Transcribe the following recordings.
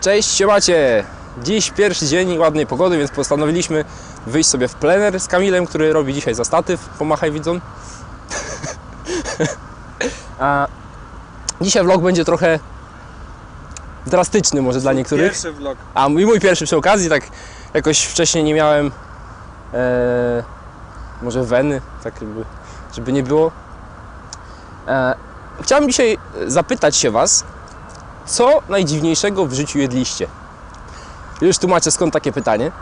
Cześć, siemacie! Dziś pierwszy dzień ładnej pogody, więc postanowiliśmy wyjść sobie w plener z Kamilem, który robi dzisiaj za statyw. Pomachaj widzom. A dzisiaj vlog będzie trochę drastyczny może dla niektórych. Pierwszy vlog. A mój, mój pierwszy przy okazji, tak jakoś wcześniej nie miałem e, może weny, tak jakby, żeby nie było. E, chciałem dzisiaj zapytać się Was, co najdziwniejszego w życiu jedliście? Już tłumaczę skąd takie pytanie.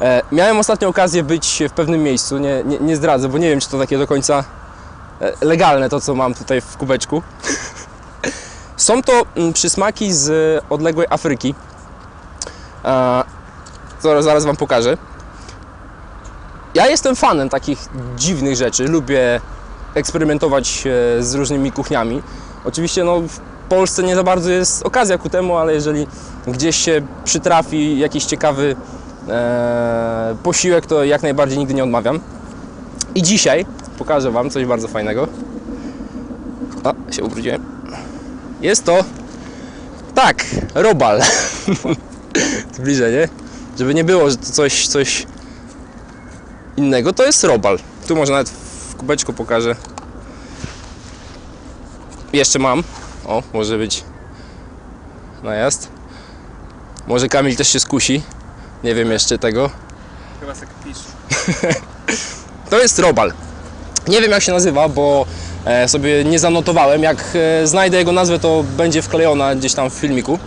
E, miałem ostatnio okazję być w pewnym miejscu, nie, nie, nie zdradzę, bo nie wiem czy to takie do końca e, legalne to co mam tutaj w kubeczku. Są to mm, przysmaki z odległej Afryki. E, zaraz, zaraz Wam pokażę. Ja jestem fanem takich dziwnych rzeczy. Lubię eksperymentować e, z różnymi kuchniami. Oczywiście no, Polsce nie za bardzo jest okazja ku temu, ale jeżeli gdzieś się przytrafi jakiś ciekawy e, posiłek, to jak najbardziej nigdy nie odmawiam. I dzisiaj pokażę Wam coś bardzo fajnego. A, się ubrudziłem. Jest to tak, robal. Bliżej, nie? Żeby nie było, że to coś, coś innego, to jest robal. Tu może nawet w kubeczku pokażę. Jeszcze mam. O, może być najazd. Może Kamil też się skusi. Nie wiem jeszcze tego. Chyba tak pisz. To jest robal. Nie wiem jak się nazywa, bo e, sobie nie zanotowałem. Jak e, znajdę jego nazwę, to będzie wklejona gdzieś tam w filmiku.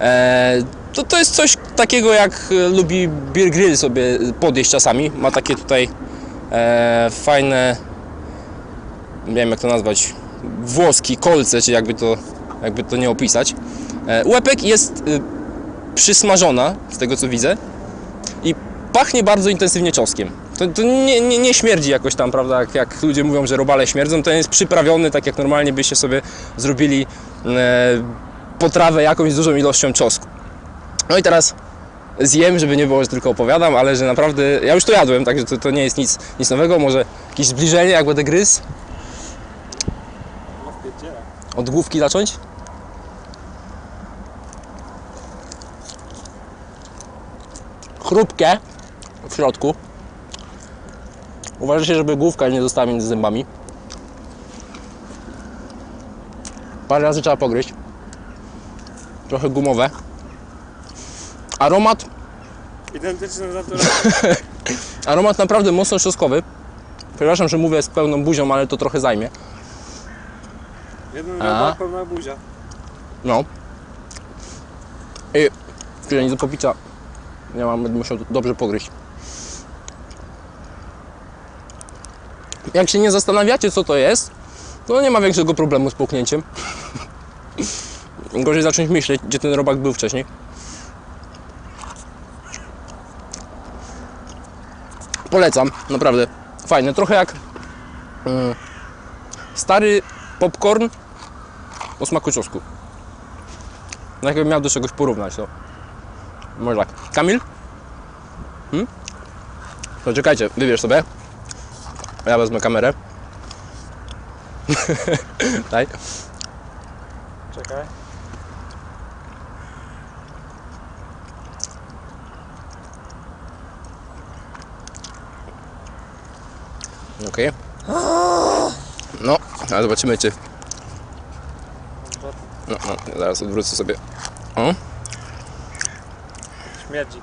E, to, to jest coś takiego jak lubi Beer Grill sobie podjeść czasami. Ma takie tutaj fajne, nie wiem jak to nazwać, włoski, kolce, czy jakby to, jakby to nie opisać. E, łepek jest e, przysmażona, z tego co widzę, i pachnie bardzo intensywnie czosnkiem. To, to nie, nie, nie śmierdzi jakoś tam, prawda, jak, jak ludzie mówią, że robale śmierdzą, to jest przyprawiony tak jak normalnie byście sobie zrobili e, potrawę jakąś z dużą ilością czosnku. No i teraz zjem, żeby nie było, że tylko opowiadam, ale że naprawdę, ja już to jadłem, także to, to nie jest nic, nic nowego, może jakieś zbliżenie, jak będę gryzł. Od główki zacząć. Chrupkie w środku. Uważajcie, żeby główka nie została między zębami. Parę razy trzeba pogryźć. Trochę gumowe. Aromat, Identyczny z naturą. aromat naprawdę mocno trzustkowy. Przepraszam, że mówię z pełną buzią, ale to trochę zajmie. Jeden A. pełna buzia. No. I chwilę nie do popicia. Ja mam, będę musiał dobrze pogryźć. Jak się nie zastanawiacie, co to jest, to nie ma większego problemu z połknięciem. Gorzej zacząć myśleć, gdzie ten robak był wcześniej. Polecam, naprawdę. Fajne, trochę jak mm, stary popcorn o smaku czosnku. No jakbym miał do czegoś porównać, to może tak. Kamil? Hmm? To czekajcie, wybierz sobie. Ja wezmę kamerę. Daj. Czekaj. Okej. No, ale zobaczymy czy... No, no, zaraz odwrócę sobie. O, Śmierdzi.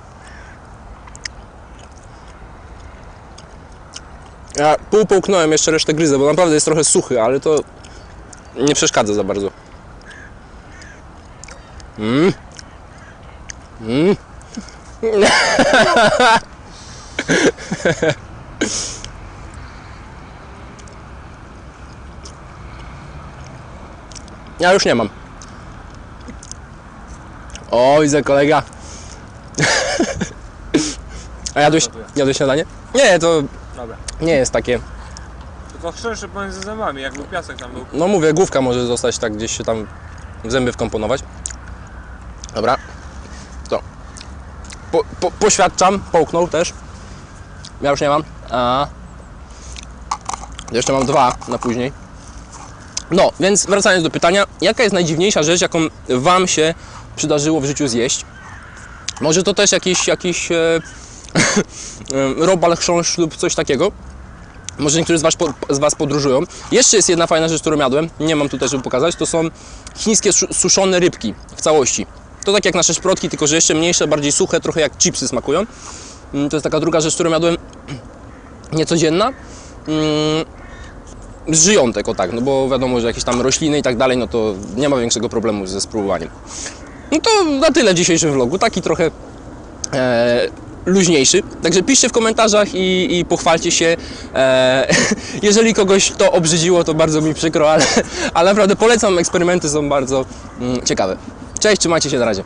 ja pół połknąłem, jeszcze resztę gryzę, bo naprawdę jest trochę suchy, ale to nie przeszkadza za bardzo. Mm. Mm. Ja już nie mam. O, widzę kolega. A jadłeś, jadłeś śniadanie? Nie, to Dobra. nie jest takie. Tylko chrząszczy pomiędzy zębami, jakby piasek tam był. No mówię, główka może zostać tak gdzieś się tam w zęby wkomponować. Dobra. To. Po, po, poświadczam, połknął też. Ja już nie mam. A. Jeszcze mam dwa na później. No, więc wracając do pytania, jaka jest najdziwniejsza rzecz, jaką Wam się przydarzyło w życiu zjeść? Może to też jakiś, jakiś e, e, robal, chrząszcz lub coś takiego. Może niektórzy z was, po, z was podróżują. Jeszcze jest jedna fajna rzecz, którą jadłem. Nie mam tutaj, żeby pokazać. To są chińskie su- suszone rybki w całości. To tak jak nasze szprotki, tylko że jeszcze mniejsze, bardziej suche, trochę jak chipsy smakują. Mm, To jest taka druga rzecz, którą jadłem niecodzienna. Żyjątek, o tak, no bo wiadomo, że jakieś tam rośliny i tak dalej, no to nie ma większego problemu ze spróbowaniem. No to na tyle w dzisiejszym vlogu. Taki trochę e, luźniejszy. Także piszcie w komentarzach i, i pochwalcie się. E, jeżeli kogoś to obrzydziło, to bardzo mi przykro, ale, ale naprawdę polecam. Eksperymenty są bardzo mm, ciekawe. Cześć, trzymajcie się na razie.